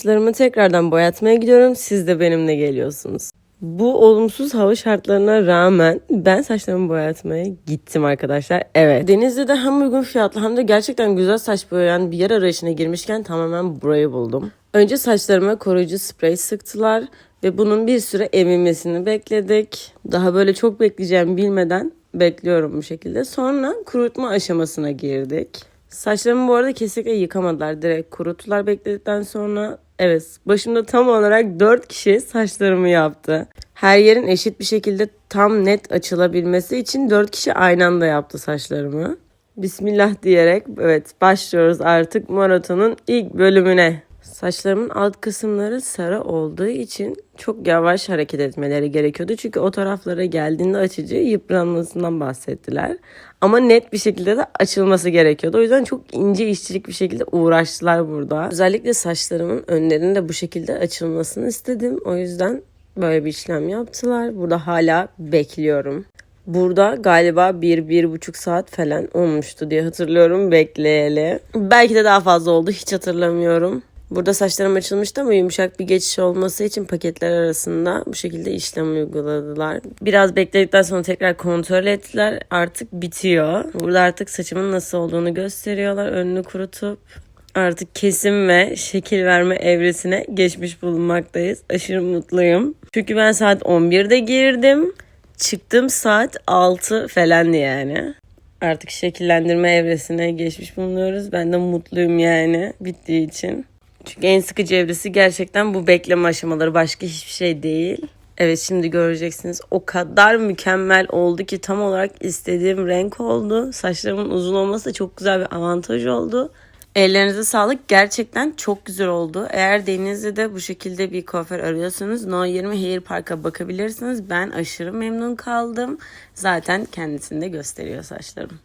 Saçlarımı tekrardan boyatmaya gidiyorum. Siz de benimle geliyorsunuz. Bu olumsuz hava şartlarına rağmen ben saçlarımı boyatmaya gittim arkadaşlar. Evet. Denizli'de hem uygun fiyatlı hem de gerçekten güzel saç boyayan bir yer arayışına girmişken tamamen burayı buldum. Önce saçlarıma koruyucu sprey sıktılar ve bunun bir süre emilmesini bekledik. Daha böyle çok bekleyeceğim bilmeden bekliyorum bu şekilde. Sonra kurutma aşamasına girdik. Saçlarımı bu arada kesinlikle yıkamadılar. Direkt kuruttular bekledikten sonra. Evet başımda tam olarak 4 kişi saçlarımı yaptı. Her yerin eşit bir şekilde tam net açılabilmesi için 4 kişi aynı anda yaptı saçlarımı. Bismillah diyerek evet başlıyoruz artık maratonun ilk bölümüne. Saçlarımın alt kısımları sarı olduğu için çok yavaş hareket etmeleri gerekiyordu. Çünkü o taraflara geldiğinde açıcı yıpranmasından bahsettiler. Ama net bir şekilde de açılması gerekiyordu. O yüzden çok ince işçilik bir şekilde uğraştılar burada. Özellikle saçlarımın önlerinin de bu şekilde açılmasını istedim. O yüzden böyle bir işlem yaptılar. Burada hala bekliyorum. Burada galiba bir, bir buçuk saat falan olmuştu diye hatırlıyorum bekleyeli. Belki de daha fazla oldu hiç hatırlamıyorum. Burada saçlarım açılmıştı ama yumuşak bir geçiş olması için paketler arasında bu şekilde işlem uyguladılar. Biraz bekledikten sonra tekrar kontrol ettiler. Artık bitiyor. Burada artık saçımın nasıl olduğunu gösteriyorlar. Önünü kurutup artık kesim ve şekil verme evresine geçmiş bulunmaktayız. Aşırı mutluyum. Çünkü ben saat 11'de girdim. Çıktım saat 6 falandı yani. Artık şekillendirme evresine geçmiş bulunuyoruz. Ben de mutluyum yani bittiği için. Çünkü en sıkıcı evresi gerçekten bu bekleme aşamaları. Başka hiçbir şey değil. Evet şimdi göreceksiniz. O kadar mükemmel oldu ki tam olarak istediğim renk oldu. Saçlarımın uzun olması da çok güzel bir avantaj oldu. Ellerinize sağlık. Gerçekten çok güzel oldu. Eğer Denizli'de bu şekilde bir kuaför arıyorsanız No 20 Hair Park'a bakabilirsiniz. Ben aşırı memnun kaldım. Zaten kendisini de gösteriyor saçlarım.